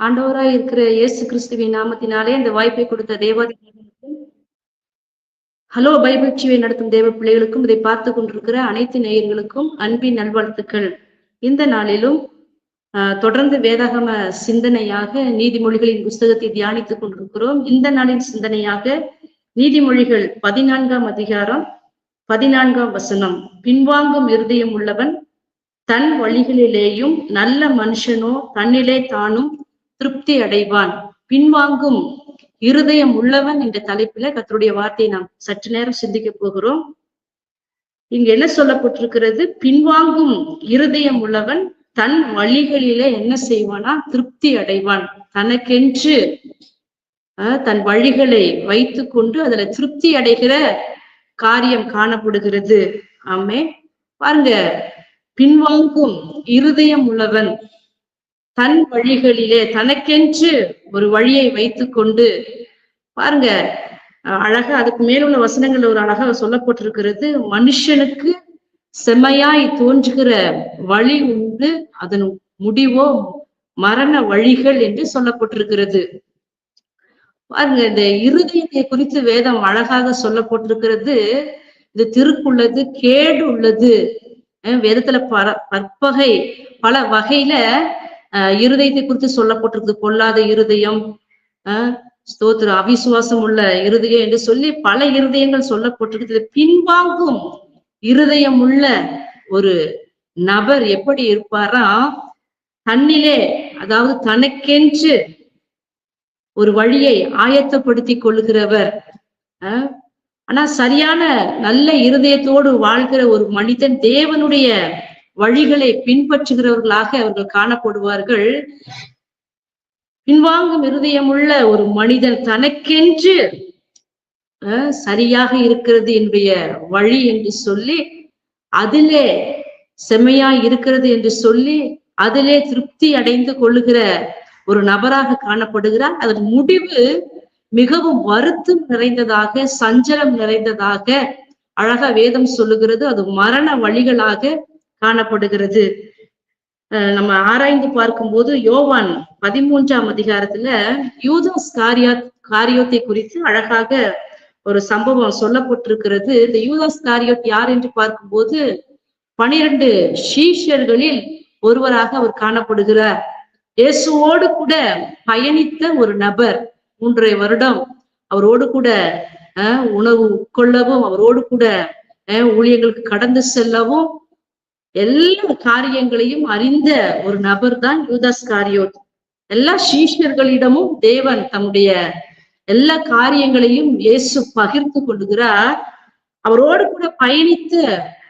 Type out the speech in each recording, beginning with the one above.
ஆண்டவராய் இருக்கிற இயேசு கிறிஸ்துவின் நாமத்தினாலே இந்த வாய்ப்பை கொடுத்த தேவாதி ஹலோ பைபிள் நடத்தும் தேவ பிள்ளைகளுக்கும் இதை பார்த்து கொண்டிருக்கிற அனைத்து நேயர்களுக்கும் அன்பின் நல்வாழ்த்துக்கள். இந்த நாளிலும் ஆஹ், தொடர்ந்து வேதாகம சிந்தனையாக நீதிமொழிகளின் புஸ்தகத்தை தியானித்துக் கொண்டிருக்கிறோம். இந்த நாளின் சிந்தனையாக நீதிமொழிகள் பதினான்காம் அதிகாரம் பதினான்காம் வசனம். பின்வாங்கும் இருதயம் உள்ளவன் தன் வழிகளிலேயும் நல்ல மனுஷனோ தன்னிலே தானும் திருப்தி அடைவான். பின்வாங்கும் இருதயம் உள்ளவன் என்ற தலைப்புல கத்தருடைய வார்த்தையை நாம் சற்று நேரம் சிந்திக்க போகிறோம். இங்க என்ன சொல்லப்பட்டிருக்கிறது? பின்வாங்கும் இருதயம் உள்ளவன் தன் வழிகளில என்ன செய்வானா? திருப்தி அடைவான். தனக்கென்று தன் வழிகளை வைத்து கொண்டு அதுல திருப்தி அடைகிற காரியம் காணப்படுகிறது. ஆமே பாருங்க. பின்வாங்கும் இருதயம் உள்ளவன் தன் வழிகளிலே தனக்கென்று ஒரு வழியை வைத்துக்கொண்டு பாருங்க அழகா அதுக்கு மேலுள்ள வசனங்கள் ஒரு அழகா சொல்லப்பட்டிருக்கிறது மனுஷனுக்கு செம்மையாய் தோன்றுகிற வழி உண்டு அதன் முடிவோ மரண வழிகள் என்று சொல்லப்பட்டிருக்கிறது. பாருங்க இந்த இருதயத்தை குறித்து வேதம் அழகாக சொல்லப்பட்டிருக்கிறது இது திருக்குள்ளது கேடு உள்ளது வேதத்துல பல பற்பகை பல வகையில இருதயத்தை குறித்து சொல்லப்பட்டிருக்கு பொல்லாத இருதயம் ஸ்தோத்திர அவிசுவாசம் உள்ள இருதயம் என்று சொல்லி பல இருதயங்கள் சொல்லப்பட்டிருக்கு பின்வாங்கும் இருதயம் உள்ள ஒரு நபர் எப்படி இருப்பாரா? தன்னிலே அதாவது தனக்கென்று ஒரு வழியை ஆயத்தப்படுத்தி கொள்கிறவர் ஆனா சரியான நல்ல இருதயத்தோடு வாழ்கிற ஒரு மனிதன் தேவனுடைய வழிகளை பின்பற்றுகிறவர்களாக அவர்கள் காணப்படுவார்கள். பின்வாங்கும் இருதயமுள்ள ஒரு மனிதன் தனக்கென்று சரியாக இருக்கிறது என்னுடைய வழி என்று சொல்லி அதிலே செம்மையா இருக்கிறது என்று சொல்லி அதிலே திருப்தி அடைந்து கொள்ளுகிற ஒரு நபராக காணப்படுகிறார். அதன் முடிவு மிகவும் வருத்தம் நிறைந்ததாக சஞ்சலம் நிறைந்ததாக அழகா வேதம் சொல்லுகிறது. அது மரண வழிகளாக காணப்படுகிறது. அஹ் நம்ம ஆராய்ந்து பார்க்கும்போது யோவான் பதிமூன்றாம் அதிகாரத்துல யூதாஸ் காரியா காரியோத்தை குறித்து அழகாக ஒரு சம்பவம் சொல்லப்பட்டிருக்கிறது. இந்த யூதாஸ் காரியோத் யார் என்று பார்க்கும்போது பனிரெண்டு சீஷர்களில் ஒருவராக அவர் காணப்படுகிறார். இயேசுவோடு கூட பயணித்த ஒரு நபர் மூன்றரை வருடம் அவரோடு கூட அஹ், உணவு உட்கொள்ளவும் அவரோடு கூட அஹ், ஊழியர்களுக்கு கடந்து செல்லவும் எல்லா காரியங்களையும் அறிந்த ஒரு நபர் தான் யூதாஸ் காரியோத். எல்லா சீஷர்களிடமும் தேவன் தம்முடைய எல்லா காரியங்களையும் இயேசு பகிர்ந்து கொள்கிறார் அவரோடு கூட பயணித்த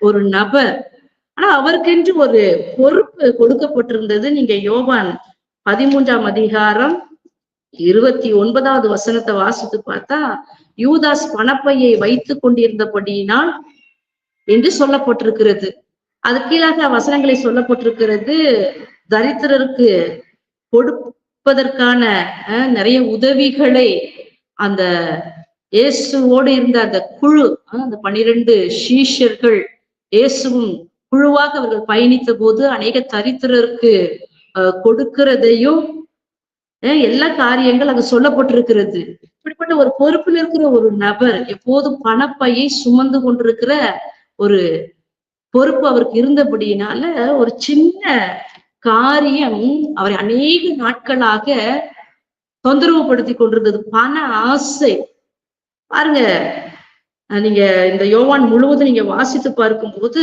ஒரு நபர். ஆனா அவருக்கென்று ஒரு பொறுப்பு கொடுக்கப்பட்டிருந்தது. நீங்க யோவான் பதிமூன்றாம் அதிகாரம் இருபத்தி ஒன்பதாவது வசனத்தை வாசித்து பார்த்தா யூதாஸ் பணப்பையை வைத்துக் கொண்டிருந்தபடியினால் என்று சொல்லப்பட்டிருக்கிறது. அது கீழாக வசனங்களை சொல்லப்பட்டிருக்கிறது. தரித்திரருக்கு கொடுப்பதற்கான அஹ், நிறைய உதவிகளை அந்த இயேசுவோடு இருந்த அந்த குழு அந்த பனிரெண்டு சீஷர்கள் இயேசுவும் குழுவாக அவர்கள் பயணித்த போது அநேக தரித்திரருக்கு அஹ், கொடுக்கிறதையும் அஹ், எல்லா காரியங்கள் அங்க சொல்லப்பட்டிருக்கிறது. இப்படிப்பட்ட ஒரு பொறுப்பில் இருக்கிற ஒரு நபர் எப்போதும் பணப்பையை சுமந்து கொண்டிருக்கிற ஒரு பொறுப்பு அவருக்கு இருந்தபடியினால ஒரு சின்ன காரியம் அவரை அநேக நாட்களாக தொந்தரவு படுத்தி கொண்டிருந்தது. பண ஆசை. பாருங்க நீங்க இந்த யோவான் முழுவதும் நீங்க வாசித்து பார்க்கும்போது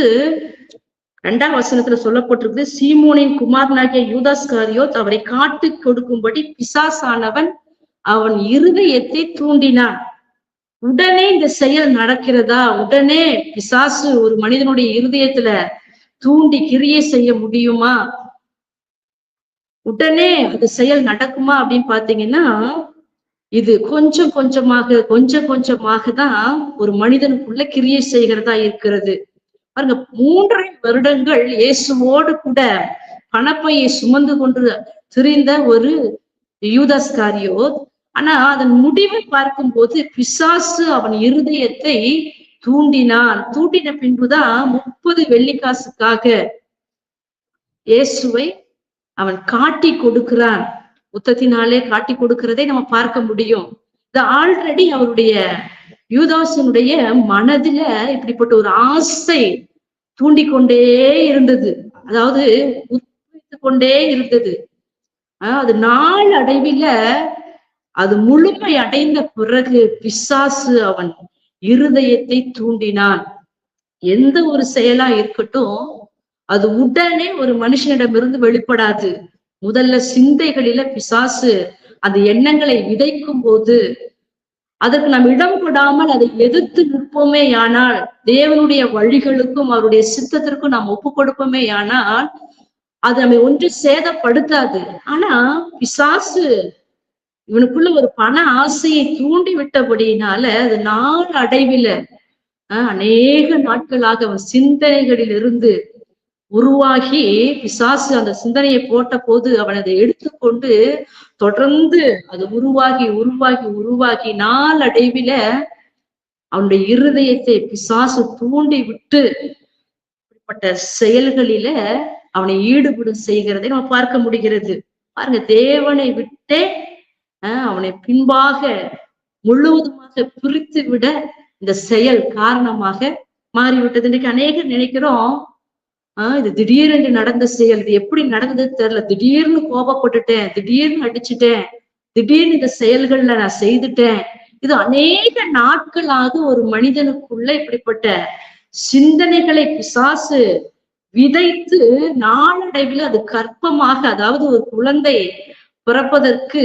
ரெண்டாம் வசனத்துல சொல்லப்பட்டிருக்கு சீமோனின் குமாரனாகிய யூதாஸ் காரியோத் அவரை காட்டு கொடுக்கும்படி பிசாசானவன் அவன் இருதயத்தை தூண்டினான். உடனே இந்த செயல் நடக்கிறதா? உடனே பிசாசு ஒரு மனிதனுடைய இருதயத்துல தூண்டி கிரியை செய்ய முடியுமா? உடனே அந்த செயல் நடக்குமா அப்படின்னு பாத்தீங்கன்னா இது கொஞ்சம் கொஞ்சமாக கொஞ்சம் கொஞ்சமாக தான் ஒரு மனிதனுக்குள்ள கிரியை செய்கிறதா இருக்கிறது. பாருங்க மூன்றரை வருடங்கள் இயேசுவோடு கூட பணப்பையை சுமந்து கொண்டு திரிந்த ஒரு யூதாஸ்காரியோ ஆனா அதன் முடிவை பார்க்கும்போது பிசாசு அவன் இருதயத்தை தூண்டினான். தூண்டின பின்புதான் முப்பது வெள்ளிக்காசுக்காக இயேசுவை அவன் காட்டி கொடுக்கிறான். புத்தத்தினாலே காட்டி கொடுக்கிறதை நம்ம பார்க்க முடியும். இது ஆல்ரெடி அவருடைய யூதாசனுடைய மனதுல இப்படிப்பட்ட ஒரு ஆசை தூண்டிக்கொண்டே இருந்தது. அதாவது உத்வேகித்துக் கொண்டே இருந்தது. ஆஹ் அது நாள் அடைவில அது முழுமை அடைந்த பிறகு பிசாசு அவன் இருதயத்தை தூண்டினான். எந்த ஒரு செயலா இருக்கட்டும் அது உடனே ஒரு மனுஷனிடமிருந்து வெளிப்படாது. முதல்ல சிந்தைகளில பிசாசு அந்த எண்ணங்களை விதைக்கும் போது அதற்கு நாம் இடம் கொடாமல் அதை எதிர்த்து நிற்போமே ஆனால் தேவனுடைய வழிகளுக்கும் அவருடைய சித்தத்திற்கும் நாம் ஒப்பு கொடுப்போமே ஆனால் அது நம்மை ஒன்று சேதப்படுத்தாது. ஆனா பிசாசு இவனுக்குள்ள ஒரு பண ஆசையை தூண்டி விட்டபடியினால அது நாள் அடைவில. ஆஹ் அநேக நாட்களாக அவன் சிந்தனைகளில் இருந்து உருவாகி பிசாசு அந்த சிந்தனையை போட்ட போது அவன் அதை எடுத்துக்கொண்டு தொடர்ந்து அது உருவாகி உருவாகி உருவாகி நாள் அடைவில அவனுடைய இருதயத்தை பிசாசு தூண்டி விட்டு இப்படிப்பட்ட செயல்களில அவனை ஈடுபடும் செய்கிறதை நம்ம பார்க்க முடிகிறது. பாருங்க தேவனை விட்டே அவனை பின்பாக முழுவதுமாக பிரித்து விட இந்த செயல் காரணமாக மாறிவிட்டது. இன்றைக்கு அநேகர் நினைக்கிறோம் ஆஹ் இது திடீரென்று நடந்த செயல் இது எப்படி நடந்தது தெரியல. திடீர்னு கோபப்பட்டுட்டேன் திடீர்னு அடிச்சுட்டேன் திடீர்னு இந்த செயல்கள்ல நான் செய்துட்டேன். இது அநேக நாட்களாக ஒரு மனிதனுக்குள்ள இப்படிப்பட்ட சிந்தனைகளை பிசாசு விதைத்து நாளடைவில் அது கற்பமாக அதாவது ஒரு குழந்தை பிறப்பதற்கு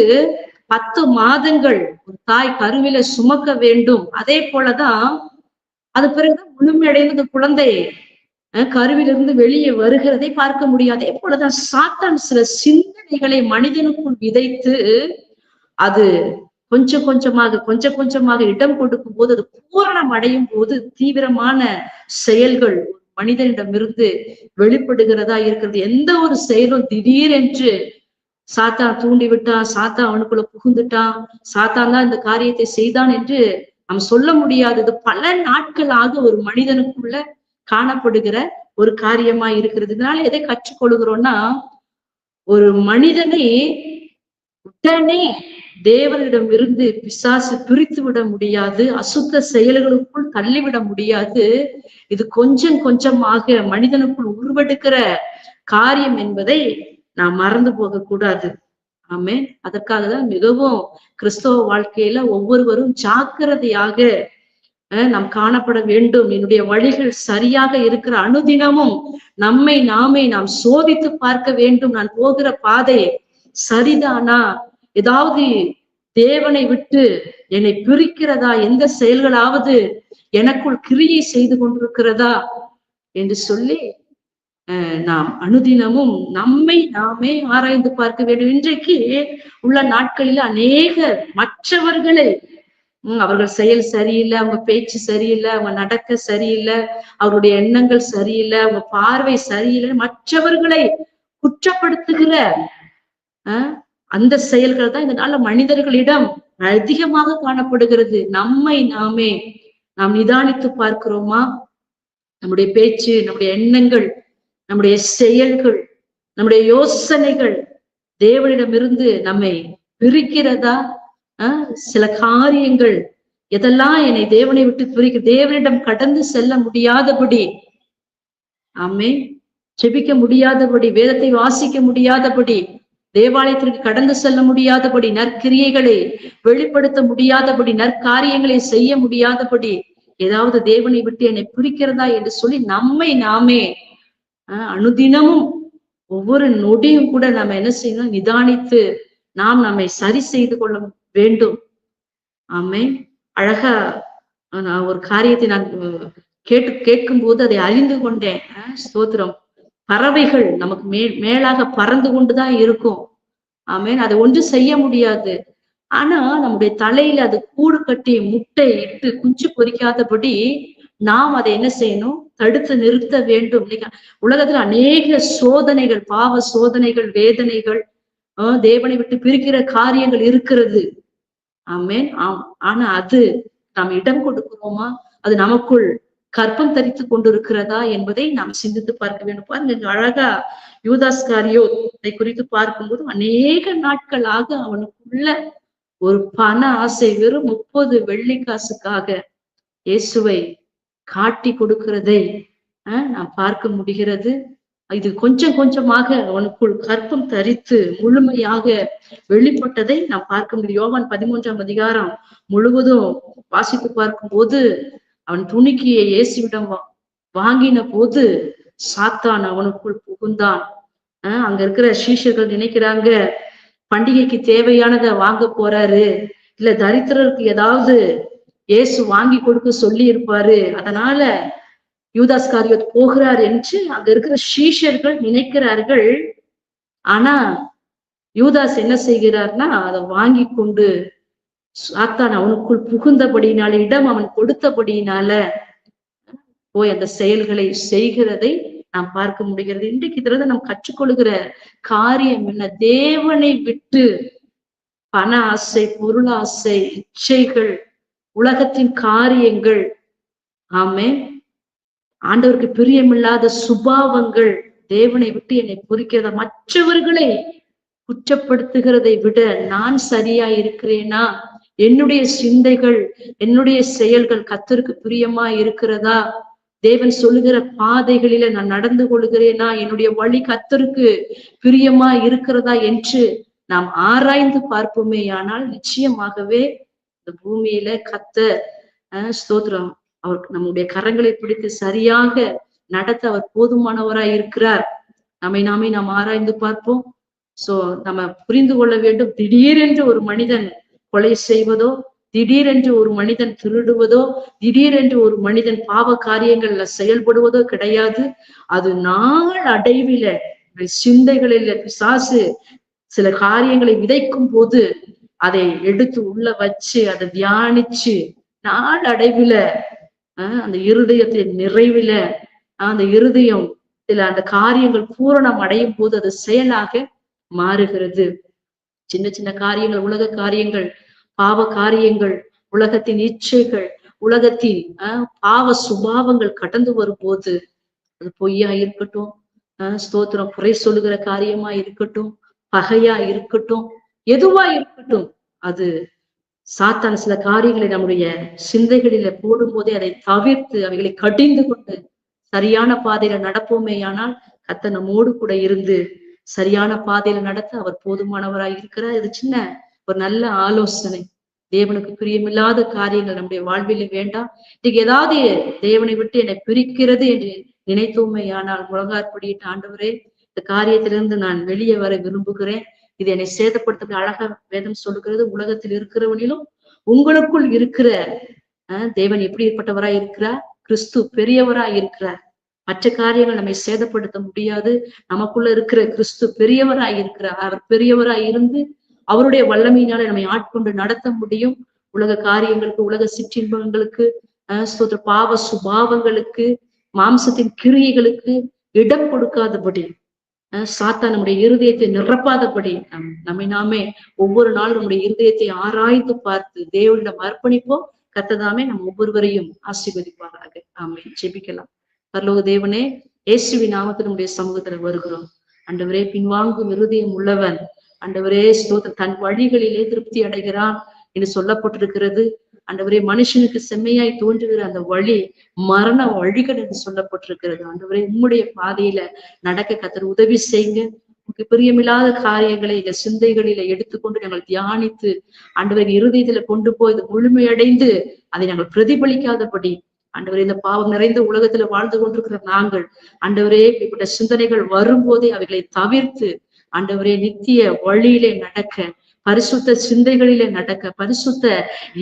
பத்து மாதங்கள் ஒரு தாய் கருவில சுமக்க வேண்டும். அதே போலதான் அது பிறகுதான் முழுமையடைந்த குழந்தை. அஹ் கருவிலிருந்து வெளியே வருகிறதை பார்க்க முடியும். அதே போலதான் சாத்தான் சில சிந்தனைகளை மனிதனுக்குள் விதைத்து அது கொஞ்சம் கொஞ்சமாக கொஞ்சம் கொஞ்சமாக இடம் கொடுக்கும் போது அது பூரணம் அடையும் போது தீவிரமான செயல்கள் மனிதனிடமிருந்து வெளிப்படுகிறதா இருக்கிறது. எந்த ஒரு செயலும் திடீரென்று சாத்தா தூண்டி விட்டான் சாத்தா அவனுக்குள்ள புகுந்துட்டான் சாத்தான் தான் இந்த காரியத்தை செய்தான் என்று நாம் சொல்ல முடியாதது. பல நாட்களாக ஒரு மனிதனுக்குள்ள காணப்படுகிற ஒரு காரியமா இருக்கிறது. இதனால எதை கற்றுக்கொள்கிறோம்னா ஒரு மனிதனை உடனே தேவனிடம் இருந்து பிசாசு பிரித்து விட முடியாது அசுத்த செயல்களுக்குள் தள்ளிவிட முடியாது. இது கொஞ்சம் கொஞ்சமாக மனிதனுக்குள் உருவெடுக்கிற காரியம் என்பதை நாம் மறந்து போக கூடாது ஆமே அதற்காக தான் மிகவும் கிறிஸ்தவ வாழ்க்கையில ஒவ்வொருவரும் ஜாக்கிரதையாக நாம் காணப்பட வேண்டும். என்னுடைய வழிகள் சரியாக இருக்கிற அனுதினமும் நம்மை நாமே நாம் சோதித்து பார்க்க வேண்டும். நான் போகிற பாதை சரிதானா? ஏதாவது தேவனை விட்டு என்னை பிரிக்கிறதா? எந்த செயல்களாவது எனக்குள் கிரியை செய்து கொண்டிருக்கிறதா? என்று சொல்லி நாம் அனுதினமும் நம்மை நாமே ஆராய்ந்து பார்க்க வேண்டும். இன்றைக்கு உள்ள நாட்களில் அநேக மற்றவர்களை அவர்கள் செயல் சரியில்லை அவங்க பேச்சு சரியில்லை அவங்க நடக்க சரியில்லை அவருடைய எண்ணங்கள் சரியில்லை அவங்க பார்வை சரியில்லை மற்றவர்களை குற்றப்படுத்துகிற அந்த செயல்கள் தான் இதனால மனிதர்களிடம் அதிகமாக காணப்படுகிறது. நம்மை நாமே நாம் நிதானித்து பார்க்கிறோமா? நம்முடைய பேச்சு நம்முடைய எண்ணங்கள் நம்முடைய செயல்கள் நம்முடைய யோசனைகள் தேவனிடமிருந்து நம்மை பிரிக்கிறதா? ஆஹ் சில காரியங்கள் எதெல்லாம் என்னை தேவனை விட்டு பிரிக்க தேவனிடம் கடந்து செல்ல முடியாதபடி ஆமே செபிக்க முடியாதபடி வேதத்தை வாசிக்க முடியாதபடி தேவாலயத்திற்கு கடந்து செல்ல முடியாதபடி நற்கிரியைகளை வெளிப்படுத்த முடியாதபடி நற்காரியங்களை செய்ய முடியாதபடி ஏதாவது தேவனை விட்டு என்னை பிரிக்கிறதா என்று சொல்லி நம்மை நாமே அனுதினமும் ஒவ்வொரு நொடியும் கூட நம்ம என்ன செய்யணும்? நிதானித்து நாம் நம்மை சரி செய்து கொள்ள வேண்டும். ஆமே அழகா நான் ஒரு காரியத்தை நான் கேட்டு கேட்கும் போது அதை அறிந்து கொண்டேன். ஸ்தோத்திரம். பறவைகள் நமக்கு மே மேலாக பறந்து கொண்டுதான் இருக்கும். ஆமேன். அதை ஒன்றும் செய்ய முடியாது. ஆனா நம்முடைய தலையில அது கூடு கட்டி முட்டை இட்டு குஞ்சு பொறிக்காதபடி நாம் அதை என்ன செய்யணும்? தடுத்து நிறுத்த வேண்டும் இன்னைக்கு உலகத்துல அநேக சோதனைகள் பாவ சோதனைகள் வேதனைகள் ஆஹ் தேவனை விட்டு பிரிக்கிற காரியங்கள் இருக்கிறது. ஆமேன். ஆம். ஆனா அது நாம் இடம் கொடுக்கிறோமா? அது நமக்குள் கற்பம் தரித்து கொண்டிருக்கிறதா என்பதை நாம் சிந்தித்து பார்க்க வேண்டும். பாருங்க அழகா யூதாஸ்காரியோ இதை குறித்து பார்க்கும்போது அநேக நாட்களாக அவனுக்குள்ள ஒரு பண ஆசை வெறும் முப்பது வெள்ளி காசுக்காக இயேசுவை காட்டி கொடுக்கிறதை நான் பார்க்க முடிகிறது. இது கொஞ்சம் கொஞ்சமாக அவனுக்குள் கற்பம் தரித்து முழுமையாக வெளிப்பட்டதை நாம் பார்க்க முடியும். யோவான் பதிமூன்றாம் அதிகாரம் முழுவதும் வாசித்து பார்க்கும்போது அவன் துணிக்கிய இயேசுவிடம் வா- வாங்கின போது சாத்தான் அவனுக்குள் புகுந்தான். அஹ் அங்க இருக்கிற சீஷர்கள் நினைக்கிறாங்க பண்டிகைக்கு தேவையானதை வாங்க போறாரு. இல்ல தரித்திரருக்கு ஏதாவது இயேசு வாங்கி கொடுக்க சொல்லி இருப்பாரு அதனால யூதாஸ் காரியத் போகிறார் என்று அங்க இருக்கிற சீஷர்கள் நினைக்கிறார்கள். ஆனா யூதாஸ் என்ன செய்கிறார்னா அதை வாங்கி கொண்டு சாத்தான் அவனுக்குள் புகுந்தபடியினால இடம் அவன் கொடுத்தபடியினால போய் அந்த செயல்களை செய்கிறதை நாம் பார்க்க முடிகிறது. இன்றைக்கு இதிலிருந்து நாம் கற்றுக்கொள்கிற காரியம் என்ன? தேவனை விட்டு பண ஆசை பொருளாசை இச்சைகள் உலகத்தின் காரியங்கள். ஆமே ஆண்டவருக்கு பிரியமில்லாத சுபாவங்கள் தேவனை விட்டு என்னை பொறிக்கிறத? மற்றவர்களை குற்றப்படுத்துகிறதை விட நான் சரியா இருக்கிறேனா என்னுடைய சிந்தைகள் என்னுடைய செயல்கள் கத்தருக்கு பிரியமா இருக்கிறதா தேவன் சொல்லுகிற பாதைகளில நான் நடந்து கொள்கிறேனா? என்னுடைய வழி கத்தருக்கு பிரியமா இருக்கிறதா என்று நாம் ஆராய்ந்து பார்ப்போமே ஆனால் நிச்சயமாகவே இந்த பூமியில கத்த ஸ்தோத்திரம். அவர் நம்முடைய கரங்களை பிடித்து சரியாக நடத்த அவர் போதுமானவராய் இருக்கிறார். நம்மை நாமே நாம் ஆராய்ந்து பார்ப்போம். சோ நம்ம புரிந்து கொள்ள வேண்டும் திடீரென்று ஒரு மனிதன் கொலை செய்வதோ திடீரென்று ஒரு மனிதன் திருடுவதோ திடீரென்று ஒரு மனிதன் பாவ காரியங்கள்ல செயல்படுவதோ கிடையாது. அது நாள் அடைவில சிந்தைகளில பிசாசு சில காரியங்களை விதைக்கும் போது அதை எடுத்து உள்ள வச்சு அதை தியானிச்சு நாளடைவில ஆஹ் அந்த இருதயத்தின் நிறைவில ஆஹ் அந்த இருதயம் சில அந்த காரியங்கள் பூரணம் அடையும் போது அது செயலாக மாறுகிறது. சின்ன சின்ன காரியங்கள் உலக காரியங்கள் பாவ காரியங்கள் உலகத்தின் இச்சைகள் உலகத்தின் ஆஹ் பாவ சுபாவங்கள் கடந்து வரும்போது அது பொய்யா இருக்கட்டும் ஆஹ் ஸ்தோத்திரம் குறை சொல்லுகிற காரியமா இருக்கட்டும் பகையா இருக்கட்டும் எதுவா இருக்கட்டும் அது சாத்தான் சில காரியங்களை நம்முடைய சிந்தைகளில போடும்போதே அதை தவிர்த்து அவைகளை கடிந்து கொண்டு சரியான பாதையில நடப்போமே ஆனால் கத்த நம்மோடு கூட இருந்து சரியான பாதையில நடத்த அவர் போதுமானவராய் இருக்கிறார். இது சின்ன ஒரு நல்ல ஆலோசனை. தேவனுக்கு பிரியமில்லாத காரியங்கள் நம்முடைய வாழ்வில் வேண்டாம். இன்னைக்கு ஏதாவது தேவனை விட்டு என்னை பிரிக்கிறது என்று நினைத்தோமே ஆனால் முழங்காற்படியிட்டு ஆண்டவரே இந்த காரியத்திலிருந்து நான் வெளியே வர விரும்புகிறேன். இது என்னை சேதப்படுத்த அழகா வேதம் சொல்லுகிறது. உலகத்தில் இருக்கிறவனிலும் உங்களுக்குள் இருக்கிற அஹ் தேவன் ஏற்பட்டவரா இருக்கிறார்? கிறிஸ்து பெரியவரா இருக்கிறார். மற்ற காரியங்கள் நம்மை சேதப்படுத்த முடியாது. நமக்குள்ள இருக்கிற கிறிஸ்து பெரியவராய் இருக்கிறார். அவர் பெரியவராய் இருந்து அவருடைய வல்லமையினால நம்மை ஆட்கொண்டு நடத்த முடியும். உலக காரியங்களுக்கு உலக சிற்றின்பங்களுக்கு அஹ் பாவ சுபாவங்களுக்கு மாம்சத்தின் கிரியைகளுக்கு இடம் கொடுக்காதபடி சாத்தா நம்முடைய இருதயத்தை நிரப்பாதபடி நம் நம்மை நாமே ஒவ்வொரு நாளும் நம்முடைய இருதயத்தை ஆராய்ந்து பார்த்து தேவனிடம் அர்ப்பணிப்போம். கத்ததாமே நம் ஒவ்வொருவரையும் ஆசீர்வதிப்பாராக. ஆமே ஜெபிக்கலாம். பரலோக தேவனே இயேசுவி நாமத்தினுடைய சமூகத்துல வருகிறோம். அண்டவரே பின்வாங்கும் இருதயம் உள்ளவன். அண்டவரே ஸ்தோத்த தன் வழிகளிலே திருப்தி அடைகிறான் என்று சொல்லப்பட்டிருக்கிறது. ஆண்டவரே மனுஷனுக்கு செம்மையாய் தோன்றுகிற அந்த வழி மரண வழிகள் என்று சொல்லப்பட்டிருக்கிறது. ஆண்டவரே உம்முடைய பாதையில நடக்க கத்தர் உதவி செய்யுங்க. உங்களுக்கு பிரியமில்லாத காரியங்களை இந்த சிந்தைகளில எடுத்துக்கொண்டு நாங்கள் தியானித்து ஆண்டவர் இருதயத்துல கொண்டு போய் இது முழுமையடைந்து அதை நாங்கள் பிரதிபலிக்காதபடி ஆண்டவரே இந்த பாவம் நிறைந்த உலகத்துல வாழ்ந்து கொண்டிருக்கிற நாங்கள் ஆண்டவரே இப்படிப்பட்ட சிந்தனைகள் வரும்போதே அவைகளை தவிர்த்து ஆண்டவரே நித்திய வழியிலே நடக்க பரிசுத்த சிந்தைகளிலே நடக்க பரிசுத்த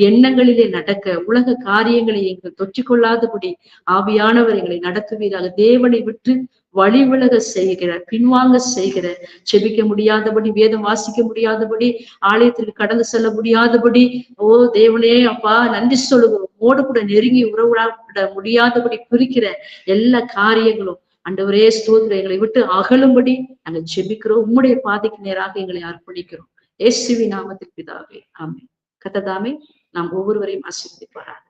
எண்ணங்களிலே நடக்க உலக காரியங்களை எங்கள் தொற்றிக்கொள்ளாதபடி ஆவியானவர் எங்களை நடத்துவீராக தேவனை விட்டு வழி விலக செய்கிற பின்வாங்க செய்கிற செபிக்க முடியாதபடி வேதம் வாசிக்க முடியாதபடி ஆலயத்திற்கு கடந்து செல்ல முடியாதபடி ஓ தேவனே அப்பா நன்றி சொல்லுகிறோம். மோடு கூட நெருங்கி உறவுட முடியாதபடி குறிக்கிற எல்லா காரியங்களும் அண்டவரே ஸ்தோத்திர எங்களை விட்டு அகலும்படி நாங்கள் ஜெபிக்கிறோம் உம்முடைய பாதைக்கு நேராக எங்களை அர்ப்பணிக்கிறோம். இயேசுவி நாமத்தில் பிதாவே. ஆமே கத்ததாமே நாம் ஒவ்வொருவரையும் ஆசீர்வதிப்பாராக.